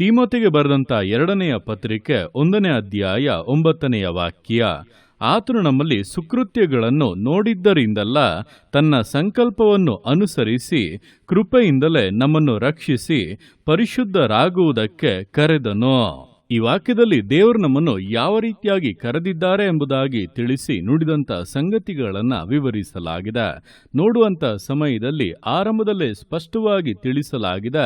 ತಿಮೋತಿಗೆ ಬರೆದಂತ ಎರಡನೆಯ ಪತ್ರಿಕೆ ಒಂದನೇ ಅಧ್ಯಾಯ ಒಂಬತ್ತನೆಯ ವಾಕ್ಯ. ಆತನು ನಮ್ಮಲ್ಲಿ ಸುಕೃತ್ಯಗಳನ್ನು ನೋಡಿದ್ದರಿಂದಲ್ಲ ತನ್ನ ಸಂಕಲ್ಪವನ್ನು ಅನುಸರಿಸಿ ಕೃಪೆಯಿಂದಲೇ ನಮ್ಮನ್ನು ರಕ್ಷಿಸಿ ಪರಿಶುದ್ಧರಾಗುವುದಕ್ಕೆ ಕರೆದನು. ಈ ವಾಕ್ಯದಲ್ಲಿ ದೇವರು ನಮ್ಮನ್ನು ಯಾವ ರೀತಿಯಾಗಿ ಕರೆದಿದ್ದಾರೆ ಎಂಬುದಾಗಿ ತಿಳಿಸಿ ನುಡಿದಂತ ಸಂಗತಿಗಳನ್ನು ವಿವರಿಸಲಾಗಿದೆ. ನೋಡುವಂತ ಸಮಯದಲ್ಲಿ ಆರಂಭದಲ್ಲೇ ಸ್ಪಷ್ಟವಾಗಿ ತಿಳಿಸಲಾಗಿದೆ,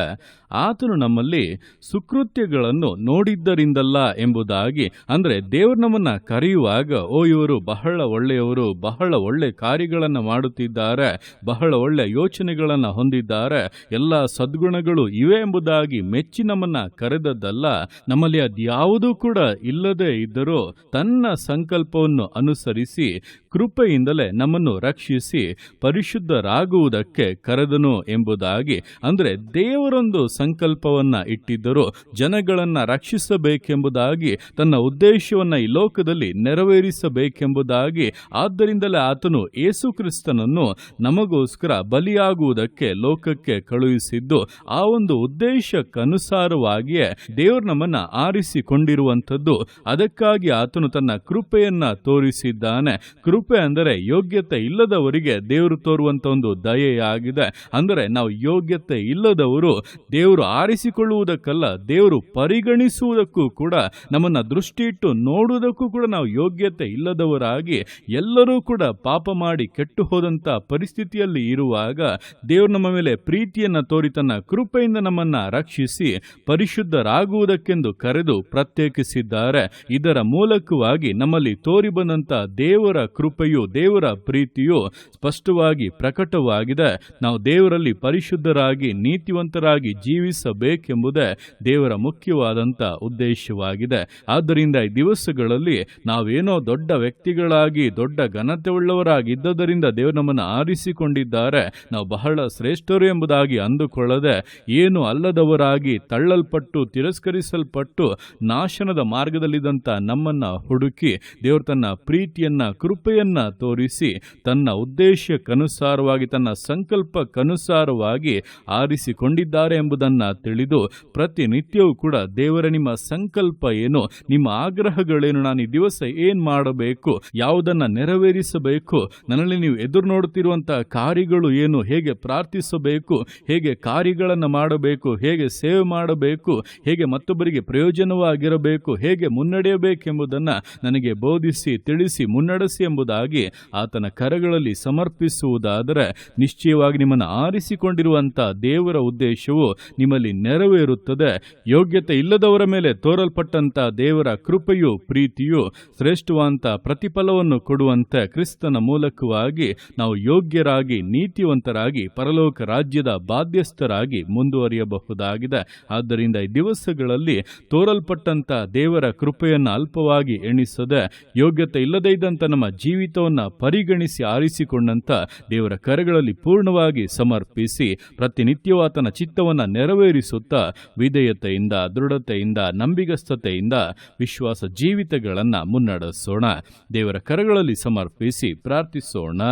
ಆತನು ನಮ್ಮಲ್ಲಿ ಸುಕೃತ್ಯಗಳನ್ನು ನೋಡಿದ್ದರಿಂದಲ್ಲ ಎಂಬುದಾಗಿ, ಅಂದ್ರೆ ದೇವರು ನಮ್ಮನ್ನು ಕರೆಯುವಾಗ, ಓ ಇವರು ಬಹಳ ಒಳ್ಳೆಯವರು, ಬಹಳ ಒಳ್ಳೆ ಕಾರ್ಯಗಳನ್ನು ಮಾಡುತ್ತಿದ್ದಾರೆ, ಬಹಳ ಒಳ್ಳೆ ಯೋಚನೆಗಳನ್ನು ಹೊಂದಿದ್ದಾರೆ, ಎಲ್ಲ ಸದ್ಗುಣಗಳು ಇವೆ ಎಂಬುದಾಗಿ ಮೆಚ್ಚಿ ನಮ್ಮನ್ನ ಕರೆದದ್ದಲ್ಲ, ನಮ್ಮಲ್ಲಿ ಅದ್ಯಾವುದೂ ಕೂಡ ಇಲ್ಲದೆ ಇದ್ದರೂ ತನ್ನ ಸಂಕಲ್ಪವನ್ನು ಅನುಸರಿಸಿ ಕೃಪೆಯಿಂದಲೇ ನಮ್ಮನ್ನು ರಕ್ಷಿಸಿ ಪರಿಶುದ್ಧರಾಗುವುದಕ್ಕೆ ಕರೆದನು ಎಂಬುದಾಗಿ. ಅಂದರೆ ದೇವರೊಂದು ಸಂಕಲ್ಪವನ್ನ ಇಟ್ಟಿದ್ದರು ಜನಗಳನ್ನ ರಕ್ಷಿಸಬೇಕೆಂಬುದಾಗಿ, ತನ್ನ ಉದ್ದೇಶವನ್ನ ಈ ಲೋಕದಲ್ಲಿ ನೆರವೇರಿಸಬೇಕೆಂಬುದಾಗಿ, ಆದ್ದರಿಂದಲೇ ಆತನು ಯೇಸುಕ್ರಿಸ್ತನನ್ನು ನಮಗೋಸ್ಕರ ಬಲಿಯಾಗುವುದಕ್ಕೆ ಲೋಕಕ್ಕೆ ಕಳುಹಿಸಿದ್ದು, ಆ ಒಂದು ಉದ್ದೇಶಕ್ಕನುಸಾರವಾಗಿಯೇ ದೇವರು ನಮ್ಮನ್ನ ಆರಿಸಿಕೊಂಡಿರುವಂಥದ್ದು. ಅದಕ್ಕಾಗಿ ಆತನು ತನ್ನ ಕೃಪೆಯನ್ನ ತೋರಿಸಿದ್ದಾನೆ. ಕೃಪೆ ಅಂದರೆ ಯೋಗ್ಯತೆ ಇಲ್ಲದವರಿಗೆ ದೇವರು ತೋರುವಂತ ಒಂದು ದಯೆಯಾಗಿದೆ. ಅಂದರೆ ನಾವು ಯೋಗ್ಯತೆ ಇಲ್ಲದವರು ದೇವರು ಆರಿಸಿಕೊಳ್ಳುವುದಕ್ಕಲ್ಲ, ದೇವರು ಪರಿಗಣಿಸುವುದಕ್ಕೂ ಕೂಡ, ನಮ್ಮನ್ನ ದೃಷ್ಟಿ ಇಟ್ಟು ನೋಡುವುದಕ್ಕೂ ಕೂಡ ನಾವು ಯೋಗ್ಯತೆ ಇಲ್ಲದವರಾಗಿ, ಎಲ್ಲರೂ ಕೂಡ ಪಾಪ ಮಾಡಿ ಕೆಟ್ಟು ಹೋದಂತ ಪರಿಸ್ಥಿತಿಯಲ್ಲಿ ಇರುವಾಗ ದೇವರು ನಮ್ಮ ಮೇಲೆ ಪ್ರೀತಿಯನ್ನ ತೋರಿ ತನ್ನ ಕೃಪೆಯಿಂದ ನಮ್ಮನ್ನ ರಕ್ಷಿಸಿ ಪರಿಶುದ್ಧರಾಗುವುದಕ್ಕೆಂದು ಕರೆದು ಪ್ರತ್ಯೇಕಿಸಿದ್ದಾರೆ. ಇದರ ಮೂಲಕವಾಗಿ ನಮ್ಮಲ್ಲಿ ತೋರಿ ಬಂದಂತ ದೇವರ ಕೃಪೆಯು ದೇವರ ಪ್ರೀತಿಯು ಸ್ಪಷ್ಟವಾಗಿ ಪ್ರಕಟವಾಗಿದೆ. ನಾವು ದೇವರಲ್ಲಿ ಪರಿಶುದ್ಧರಾಗಿ, ನೀತಿವಂತರಾಗಿ ಜೀವಿಸಬೇಕೆಂಬುದೇ ದೇವರ ಮುಖ್ಯವಾದಂಥ ಉದ್ದೇಶವಾಗಿದೆ. ಆದ್ದರಿಂದ ಈ ದಿವಸಗಳಲ್ಲಿ ನಾವೇನೋ ದೊಡ್ಡ ವ್ಯಕ್ತಿಗಳಾಗಿ, ದೊಡ್ಡ ಘನತೆ ಉಳ್ಳವರಾಗಿದ್ದರಿಂದ ದೇವರು ನಮ್ಮನ್ನು ಆರಿಸಿಕೊಂಡಿದ್ದಾರೆ. ನಾವು ಬಹಳ ಶ್ರೇಷ್ಠರು ಎಂಬುದಾಗಿ ಅಂದುಕೊಳ್ಳದೆ, ಏನು ಅಲ್ಲದವರಾಗಿ ತಳ್ಳಲ್ಪಟ್ಟು, ತಿರಸ್ಕರಿಸಲ್ಪಟ್ಟು, ನಾಶನದ ಮಾರ್ಗದಲ್ಲಿದ್ದಂಥ ನಮ್ಮನ್ನ ಹುಡುಕಿ ದೇವರು ತನ್ನ ಪ್ರೀತಿಯನ್ನ, ಕೃಪೆಯನ್ನ ತೋರಿಸಿ ತನ್ನ ಉದ್ದೇಶಕ್ಕನುಸಾರವಾಗಿ, ತನ್ನ ಸಂಕಲ್ಪಕ್ಕನುಸಾರವಾಗಿ ಆರಿಸಿಕೊಂಡಿದ್ದಾರೆ ಎಂಬುದನ್ನ ತಿಳಿದು ಪ್ರತಿನಿತ್ಯವೂ ಕೂಡ ದೇವರ, ನಿಮ್ಮ ಸಂಕಲ್ಪ ಏನು, ನಿಮ್ಮ ಆಗ್ರಹಗಳೇನು, ನಾನು ಈ ದಿವಸ ಏನು ಮಾಡಬೇಕು, ಯಾವುದನ್ನು ನೆರವೇರಿಸಬೇಕು, ನನ್ನಲ್ಲಿ ನೀವು ಎದುರು ನೋಡುತ್ತಿರುವಂತಹ ಕಾರ್ಯಗಳು ಏನು, ಹೇಗೆ ಪ್ರಾರ್ಥಿಸಬೇಕು, ಹೇಗೆ ಕಾರ್ಯಗಳನ್ನು ಮಾಡಬೇಕು, ಹೇಗೆ ಸೇವೆ ಮಾಡಬೇಕು, ಹೇಗೆ ಮತ್ತೊಬ್ಬರಿಗೆ ಪ್ರಯೋಜನವಾಗಿರಬೇಕು, ಹೇಗೆ ಮುನ್ನಡೆಯಬೇಕೆಂಬುದನ್ನು ನನಗೆ ಬೋಧಿಸಿ, ತಿಳಿಸಿ, ಮುನ್ನಡೆಸಿ ಎಂಬುದಾಗಿ ಆತನ ಕರಗಳಲ್ಲಿ ಸಮರ್ಪಿಸುವುದಾದರೆ ನಿಶ್ಚಯವಾಗಿ ನಿಮ್ಮನ್ನು ಆರಿಸಿಕೊಂಡಿರುವಂತ ದೇವರ ಉದ್ದೇಶವು ನಿಮ್ಮಲ್ಲಿ ನೆರವೇರುತ್ತದೆ. ಯೋಗ್ಯತೆ ಇಲ್ಲದವರ ಮೇಲೆ ತೋರಲ್ಪಟ್ಟಂತ ದೇವರ ಕೃಪೆಯು ಪ್ರೀತಿಯು ಶ್ರೇಷ್ಠವಾದಂಥ ಪ್ರತಿಫಲವನ್ನು ಕೊಡುವಂತೆ ಕ್ರಿಸ್ತನ ಮೂಲಕವಾಗಿ ನಾವು ಯೋಗ್ಯರಾಗಿ, ನೀತಿವಂತರಾಗಿ, ಪರಲೋಕ ರಾಜ್ಯದ ಬಾಧ್ಯಸ್ಥರಾಗಿ ಮುಂದುವರಿಯಬಹುದಾಗಿದೆ. ಆದ್ದರಿಂದ ಈ ದಿವಸಗಳಲ್ಲಿ ತೋರಲ್ಪಟ್ಟಂತ ದೇವರ ಕೃಪೆಯನ್ನು ಅಲ್ಪವಾಗಿ ಎಣಿಸದೆ ಯೋಗ್ಯತೆ ಇಲ್ಲದೇ ಇದ್ದಂತ ನಮ್ಮ ಜೀವಿತವನ್ನ ಪರಿಗಣಿಸಿ ಆರಿಸಿಕೊಂಡಂತ ದೇವರ ಕರೆಗಳಲ್ಲಿ ಪೂರ್ಣವಾಗಿ ಸಮರ್ಪಿಸಿ ಪ್ರತಿನಿತ್ಯವೂ ಆತನ ಚಿತ್ತವನ್ನು ನೆರವೇರಿಸುತ್ತಾ ವಿಧೇಯತೆಯಿಂದ, ದೃಢತೆಯಿಂದ, ನಂಬಿಗಸ್ತತೆಯಿಂದ ವಿಶ್ವಾಸ ಜೀವಿತಗಳನ್ನು ಮುನ್ನಡೆಸೋಣ. ದೇವರ ಕರಗಳಲ್ಲಿ ಸಮರ್ಪಿಸಿ ಪ್ರಾರ್ಥಿಸೋಣ.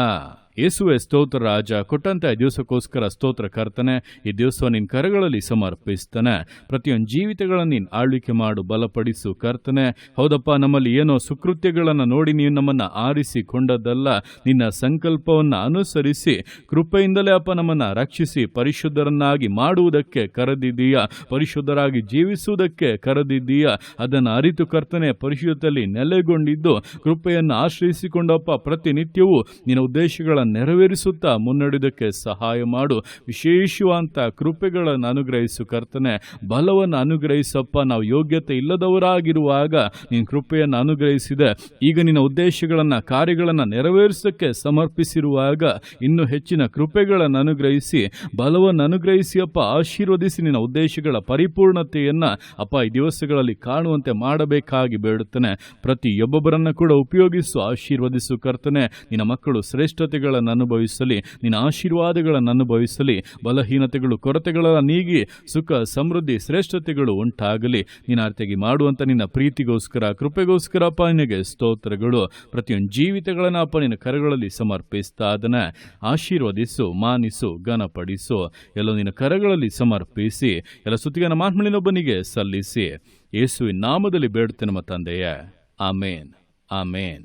ಯೇಸುವೆ ಸ್ತೋತ್ರ ರಾಜ, ಕೊಟ್ಟಂತ ದಿವಸಕ್ಕೋಸ್ಕರ ಸ್ತೋತ್ರ ಕರ್ತನೆ, ಈ ದಿವಸ ನಿನ್ನ ಕರಗಳಲ್ಲಿ ಸಮರ್ಪಿಸ್ತಾನೆ. ಪ್ರತಿಯೊಂದು ಜೀವಿತಗಳನ್ನು ನೀನು ಆಳ್ವಿಕೆ ಮಾಡು, ಬಲಪಡಿಸು ಕರ್ತನೆ. ಹೌದಪ್ಪ, ನಮ್ಮಲ್ಲಿ ಏನೋ ಸುಕೃತ್ಯಗಳನ್ನು ನೋಡಿ ನೀವು ನಮ್ಮನ್ನು ಆರಿಸಿಕೊಂಡದ್ದಲ್ಲ ನಿನ್ನ ಸಂಕಲ್ಪವನ್ನು ಅನುಸರಿಸಿ, ಕೃಪೆಯಿಂದಲೇ ಅಪ್ಪ ನಮ್ಮನ್ನು ರಕ್ಷಿಸಿ, ಪರಿಶುದ್ಧರನ್ನಾಗಿ ಮಾಡುವುದಕ್ಕೆ ಕರೆದಿದ್ದೀಯಾ? ಪರಿಶುದ್ಧರಾಗಿ ಜೀವಿಸುವುದಕ್ಕೆ ಕರೆದಿದ್ದೀಯಾ? ಅದನ್ನು ಅರಿತು ಕರ್ತನೆ ಪರಿಶುದ್ಧದಲ್ಲಿ ನೆಲೆಗೊಂಡಿದ್ದು, ಕೃಪೆಯನ್ನು ಆಶ್ರಯಿಸಿಕೊಂಡಪ್ಪ ಪ್ರತಿನಿತ್ಯವೂ ನಿನ್ನ ಉದ್ದೇಶಗಳ ನೆರವೇರಿಸುತ್ತಾ ಮುನ್ನಡೆಯುವುದಕ್ಕೆ ಸಹಾಯ ಮಾಡು. ವಿಶೇಷವಂತ ಕೃಪೆಗಳನ್ನು ಅನುಗ್ರಹಿಸು ಕರ್ತನೆ. ಬಲವನ್ನು ಅನುಗ್ರಹಿಸಪ್ಪ. ನಾವು ಯೋಗ್ಯತೆ ಇಲ್ಲದವರಾಗಿರುವಾಗ ನಿನ್ನ ಕೃಪೆಯನ್ನು ಅನುಗ್ರಹಿಸಿದೆ. ಈಗ ನಿನ್ನ ಉದ್ದೇಶಗಳನ್ನು, ಕಾರ್ಯಗಳನ್ನು ನೆರವೇರಿಸೋಕ್ಕೆ ಸಮರ್ಪಿಸಿರುವಾಗ ಇನ್ನೂ ಹೆಚ್ಚಿನ ಕೃಪೆಗಳನ್ನು ಅನುಗ್ರಹಿಸಿ, ಬಲವನ್ನು ಅನುಗ್ರಹಿಸಿ ಅಪ್ಪ ಆಶೀರ್ವದಿಸಿ ನಿನ್ನ ಉದ್ದೇಶಗಳ ಪರಿಪೂರ್ಣತೆಯನ್ನು ಅಪ್ಪ ಈ ದಿವಸಗಳಲ್ಲಿ ಕಾಣುವಂತೆ ಮಾಡಬೇಕಾಗಿ ಬೇಡುತ್ತೇನೆ. ಪ್ರತಿಯೊಬ್ಬೊಬ್ಬರನ್ನು ಕೂಡ ಉಪಯೋಗಿಸು, ಆಶೀರ್ವದಿಸು ಕರ್ತನೆ. ನಿನ್ನ ಮಕ್ಕಳು ಶ್ರೇಷ್ಠತೆಗಳ ಶ್ರಮೆಗಳನ್ನು ಅನುಭವಿಸಲಿ, ನಿನ್ನ ಆಶೀರ್ವಾದಗಳನ್ನು ಅನುಭವಿಸಲಿ, ಬಲಹೀನತೆಗಳು ಕೊರತೆಗಳ ನೀಗಿ, ಸುಖ, ಸಮೃದ್ಧಿ, ಶ್ರೇಷ್ಠತೆಗಳು ಉಂಟಾಗಲಿ. ನಿನ್ನ ಅರ್ಥಿಯಾಗಿ ಮಾಡುವಂಥ ನಿನ್ನ ಪ್ರೀತಿಗೋಸ್ಕರ ಕೃಪೆಗೋಸ್ಕರ ಅಪ್ಪ ನಿನಗೆ ಸ್ತೋತ್ರಗಳು. ಪ್ರತಿಯೊಂದು ಜೀವಿತಗಳನ್ನು ಅಪ್ಪ ನಿನ್ನ ಕರಗಳಲ್ಲಿ ಸಮರ್ಪಿಸ್ತಾ ಅದನ್ನು ಆಶೀರ್ವದಿಸು, ಮಾನಿಸು, ಘನಪಡಿಸು. ಎಲ್ಲ ನಿನ್ನ ಕರಗಳಲ್ಲಿ ಸಮರ್ಪಿಸಿ, ಎಲ್ಲ ಸುತ್ತಿಗನ ಮಾತ್ಮಳಿನೊಬ್ಬನಿಗೆ ಸಲ್ಲಿಸಿ. ಯೇಸುವಿನ ನಾಮದಲ್ಲಿ ಬೇಡುತ್ತೆ ನಮ್ಮ ತಂದೆಯ. ಆಮೇನ್. ಆಮೇನ್.